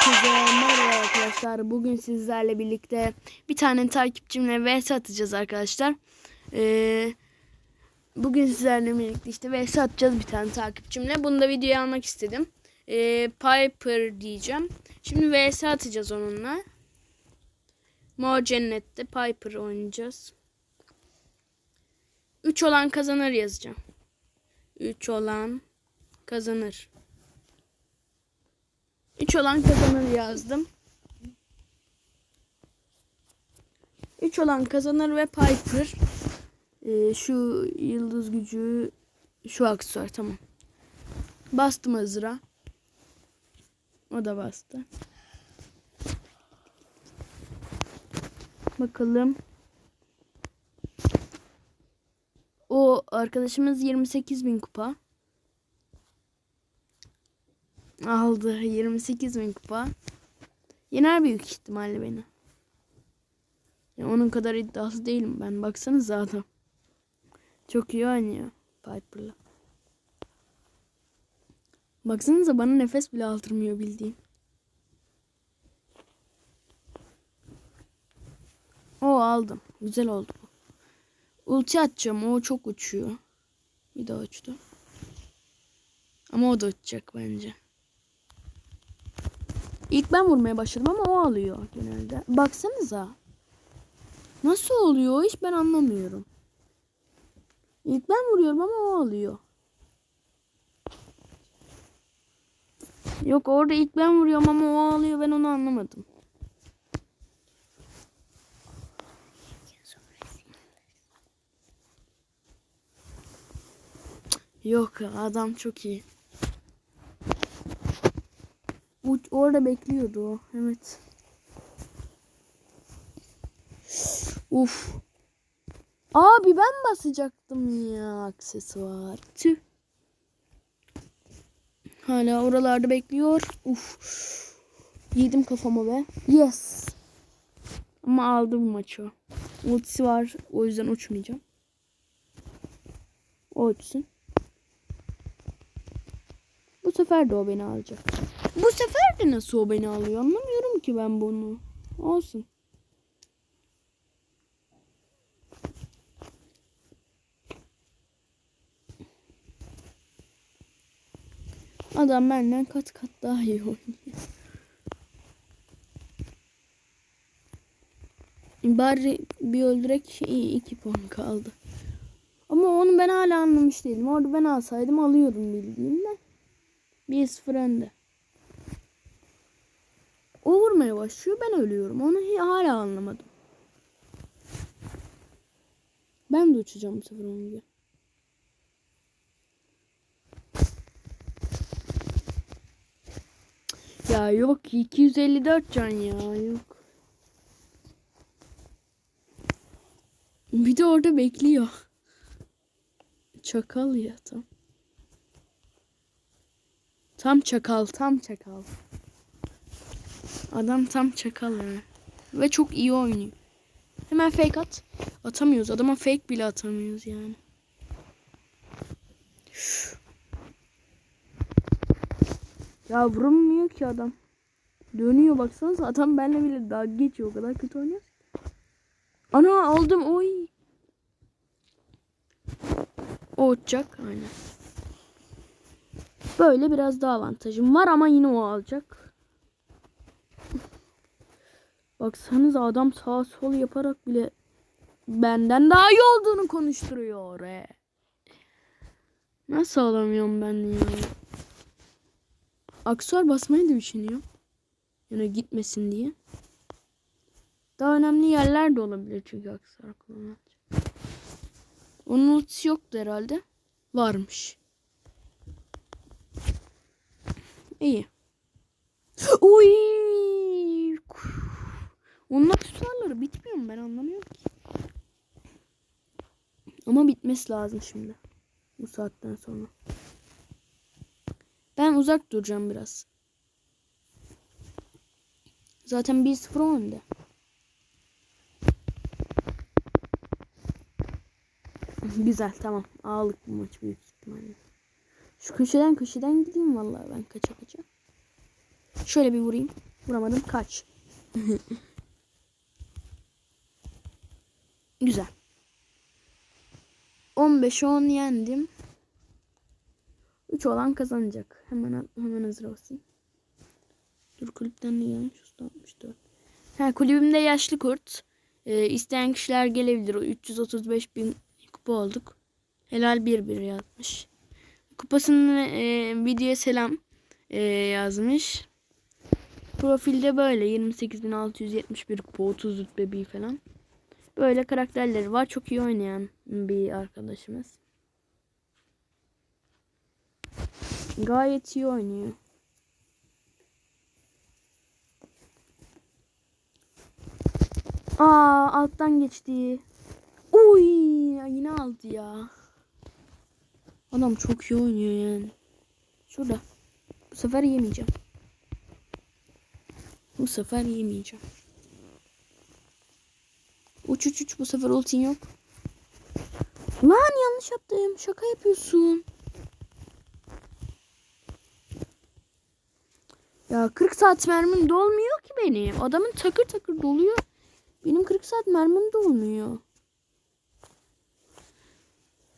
Herkese merhaba arkadaşlar. Bugün sizlerle birlikte bir tane takipçimle vs atacağız arkadaşlar. Ee, bugün sizlerle birlikte işte vs atacağız bir tane takipçimle. Bunu da videoya almak istedim. Ee, Piper diyeceğim. Şimdi vs atacağız onunla. Mor Cennet'te Piper oynayacağız. 3 olan kazanır yazacağım. 3 olan kazanır. 3 olan kazanır yazdım. 3 olan kazanır ve Piper. Ee, şu yıldız gücü şu aksesuar tamam. Bastım hazıra. O da bastı. Bakalım. O arkadaşımız 28 bin kupa. Aldı 28 bin kupa. Yener büyük ihtimalle beni. Ya onun kadar iddiası değilim ben. Baksanıza adam. Çok iyi oynuyor Piper'la. Baksanıza bana nefes bile aldırmıyor bildiğin. O aldım. Güzel oldu bu. Ulti atacağım. O çok uçuyor. Bir daha uçtu. Ama o da uçacak bence. İlk ben vurmaya başladım ama o alıyor genelde. Baksanıza. Nasıl oluyor iş ben anlamıyorum. İlk ben vuruyorum ama o alıyor. Yok orada ilk ben vuruyorum ama o alıyor ben onu anlamadım. Yok adam çok iyi. Uç, orada bekliyordu o. Evet. Uf. Abi ben basacaktım ya aksesuar. Tüh. Hala oralarda bekliyor. Uf. Yedim kafama be. Yes. Ama aldı bu maçı. Ultisi var. O yüzden uçmayacağım. O uçsun. Bu sefer de o beni alacak. Bu sefer de nasıl o beni alıyor anlamıyorum ki ben bunu. Olsun. Adam benden kat kat daha iyi oynuyor. Bari bir öldürek iyi iki puan kaldı. Ama onu ben hala anlamış değilim. Orada ben alsaydım alıyordum bildiğimde. 1-0 önde. O vurmaya başlıyor ben ölüyorum. Onu hala anlamadım. Ben de uçacağım bu sefer onun gibi. Ya yok 254 can ya yok. Bir de orada bekliyor. Çakal ya tam. Tam çakal, tam çakal. Adam tam çakal yani. Ve çok iyi oynuyor. Hemen fake at. Atamıyoruz. Adama fake bile atamıyoruz yani. Ya vurulmuyor ki adam. Dönüyor baksanıza adam benimle bile daha geçiyor. O kadar kötü oynuyor. Ana aldım. Oy. O uçacak. Aynen. Böyle biraz daha avantajım var ama yine o alacak. Baksanız adam sağ sol yaparak bile benden daha iyi olduğunu konuşturuyor. He. Nasıl alamıyorum ben ya? Aksuar basmayı da düşünüyor. Yani gitmesin diye. Daha önemli yerler de olabilir çünkü aksuar kullanacak. Onun ultisi yoktu herhalde. Varmış. İyi. Uy! Onun aksesuarları bitmiyor mu ben anlamıyorum ki. Ama bitmesi lazım şimdi. Bu saatten sonra. Ben uzak duracağım biraz. Zaten 1-0 önde. Güzel tamam. Ağlık bu maç büyük ihtimalle. Şu köşeden köşeden gideyim vallahi ben kaça kaça. Şöyle bir vurayım. Vuramadım. Kaç. Güzel. 15 10 yendim. 3 olan kazanacak. Hemen hemen hazır olsun. Dur kulüpten ne gelmiş? Usta 64. Ha kulübümde yaşlı kurt. Ee, isteyen kişiler gelebilir. O 335 bin kupa olduk. Helal bir bir yazmış. Kupasının e, videoya selam e, yazmış. Profilde böyle 28.671 kupa 30 rütbe bir falan. Böyle karakterleri var. Çok iyi oynayan bir arkadaşımız. Gayet iyi oynuyor. Aa alttan geçti. Uy yine aldı ya. Adam çok iyi oynuyor yani. Şurada. Bu sefer yemeyeceğim. Bu sefer yemeyeceğim. Uç uç uç bu sefer ultin yok. Lan yanlış yaptım. Şaka yapıyorsun. Ya 40 saat mermim dolmuyor ki benim. Adamın takır takır doluyor. Benim 40 saat mermim dolmuyor.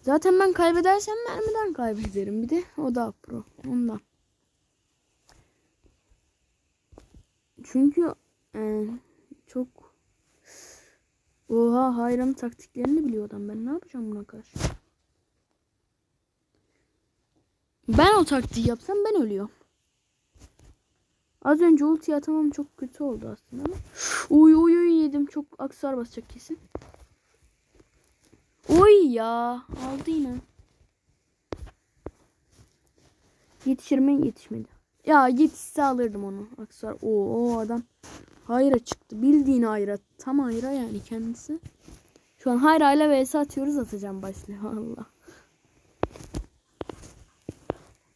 Zaten ben kaybedersem mermiden kaybederim. Bir de o da pro. Ondan. Çünkü e, çok Oha hayran taktiklerini biliyor adam. Ben ne yapacağım buna karşı? Ben o taktiği yapsam ben ölüyorum. Az önce ulti atamam çok kötü oldu aslında ama. Uy uy uy yedim. Çok aksar basacak kesin. Oy ya. Aldı yine. Yetişir mi? Yetişmedi. Ya yetişse alırdım onu. Aksar. Oo, adam hayra çıktı. Bildiğin hayra. Tam hayra yani kendisi. Şu an hayra ile vs atıyoruz atacağım başlıyor. Allah.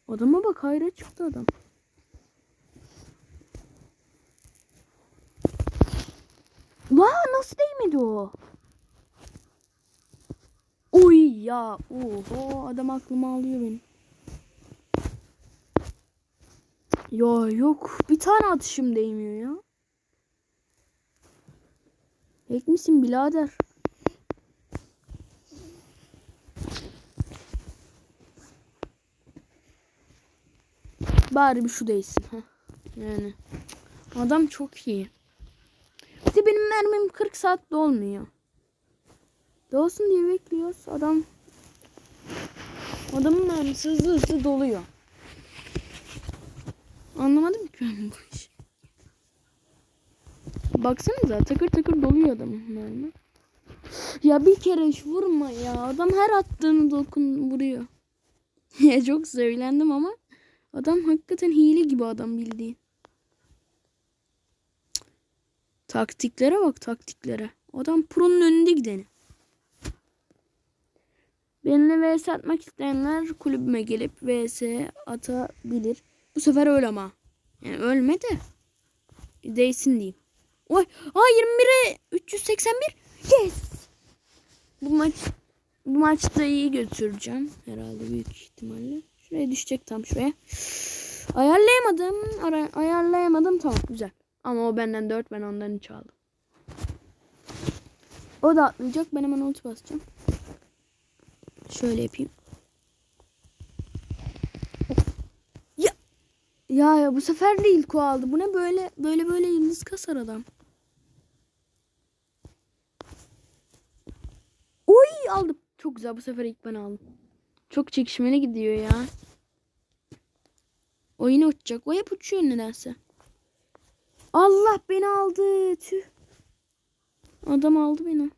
Adama bak hayra çıktı adam. La nasıl değmedi o? Uy ya. Oho adam aklıma alıyor beni. Ya yok. Bir tane atışım değmiyor ya. Hack misin birader? Bari bir şu değsin. Heh. Yani. Adam çok iyi. De benim mermim 40 saat dolmuyor. Dolsun diye bekliyoruz. Adam Adamın mermisi hızlı hızlı doluyor. Anlamadım ki ben bu. Baksanıza takır takır doluyor adamın mermi. Ya bir kere hiç vurma ya. Adam her attığını dokun vuruyor. ya çok söylendim ama adam hakikaten hile gibi adam bildiğin. Taktiklere bak taktiklere. Adam pro'nun önünde gideni. Benimle vs atmak isteyenler kulübüme gelip vs atabilir. Bu sefer öl ama. Yani ölme de. Değsin diyeyim. Oy. Aa 21'e 381. Yes. Bu maç bu maçta iyi götüreceğim. Herhalde büyük ihtimalle. Şuraya düşecek tam şuraya. Ayarlayamadım. Ara, ayarlayamadım. Tamam güzel. Ama o benden 4 ben ondan 3 aldım. O da atlayacak. Ben hemen ulti basacağım. Şöyle yapayım. Ya ya, ya bu sefer de ilk o aldı. Bu ne böyle böyle böyle yıldız kasar adam. Oy aldım. Çok güzel bu sefer ilk ben aldım. Çok çekişmeli gidiyor ya. O yine uçacak. O hep uçuyor nedense. Allah beni aldı. Tüh. Adam aldı beni.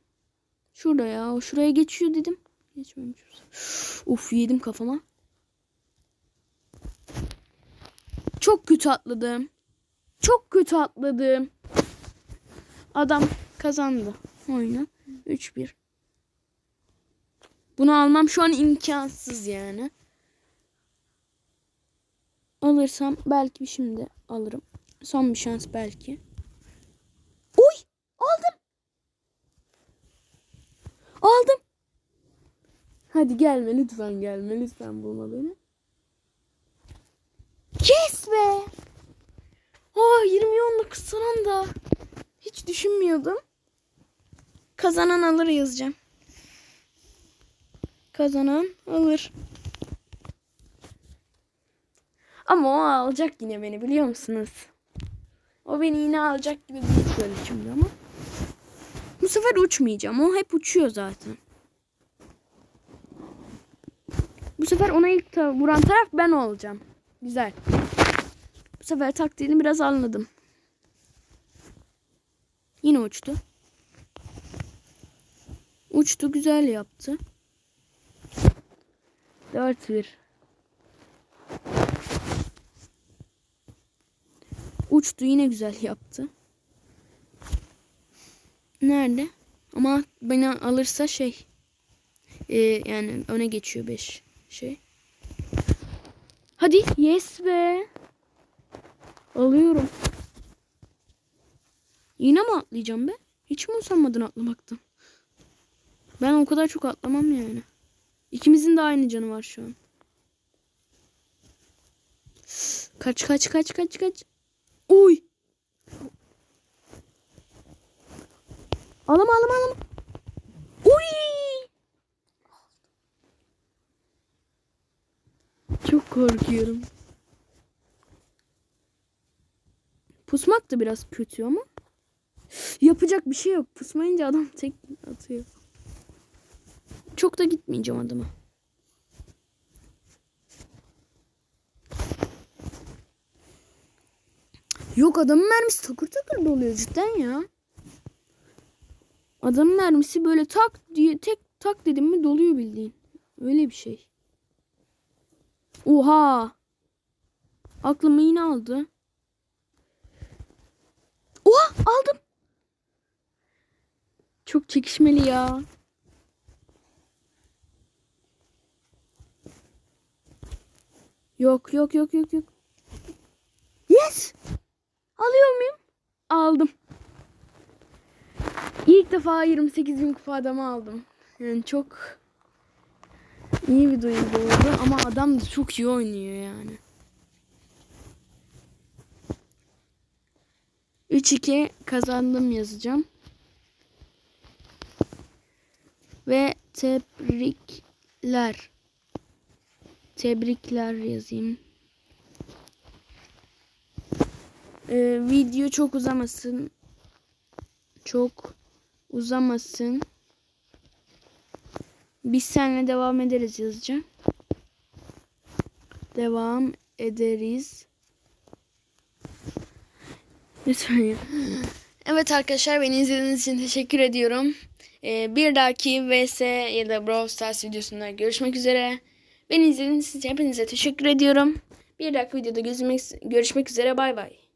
Şurada ya. O şuraya geçiyor dedim. Geçmemiş. Uf yedim kafama. Çok kötü atladım. Çok kötü atladım. Adam kazandı oyunu. 3-1. Bunu almam şu an imkansız yani. Alırsam belki şimdi alırım. Son bir şans belki. Uy! Aldım. Aldım. Hadi gelme lütfen gelme lütfen bulma beni. Yes be. Oh 20 10'luk son anda. Hiç düşünmüyordum. Kazanan alır yazacağım. Kazanan alır. Ama o alacak yine beni biliyor musunuz? O beni yine alacak gibi bir şöyle şimdi ama. Bu sefer uçmayacağım. O hep uçuyor zaten. Bu sefer ona ilk ta- vuran taraf ben olacağım. Güzel. Bu sefer taktiğini biraz anladım. Yine uçtu. Uçtu güzel yaptı. 4-1. Uçtu yine güzel yaptı. Nerede? Ama beni alırsa şey. e, yani öne geçiyor 5 şey. Hadi yes be. Alıyorum. Yine mi atlayacağım be? Hiç mi usanmadın atlamaktan? Ben o kadar çok atlamam yani. İkimizin de aynı canı var şu an. Kaç kaç kaç kaç kaç. Uy. Alama alama alama. Uy. Çok korkuyorum. Pusmak da biraz kötü ama. Yapacak bir şey yok. Pusmayınca adam tek atıyor. Çok da gitmeyeceğim adama. Yok adamın mermisi takır takır doluyor cidden ya. Adamın mermisi böyle tak diye tek tak dedim mi doluyor bildiğin. Öyle bir şey. Oha. Aklımı yine aldı. Oha aldım. Çok çekişmeli ya. Yok yok yok yok yok. Yes. Alıyor muyum? Aldım. İlk defa 28 bin kupa adamı aldım. Yani çok iyi bir duygu oldu ama adam da çok iyi oynuyor yani. 3-2 kazandım yazacağım. Ve tebrikler. Tebrikler yazayım. Ee, video çok uzamasın. Çok uzamasın. Biz seninle devam ederiz yazacağım. Devam ederiz. Lütfen ya. Evet arkadaşlar beni izlediğiniz için teşekkür ediyorum. Ee, bir dahaki VS ya da Brawl Stars videosunda görüşmek üzere. Beni izlediğiniz için hepinize teşekkür ediyorum. Bir dahaki videoda görüşmek üzere. Bay bay.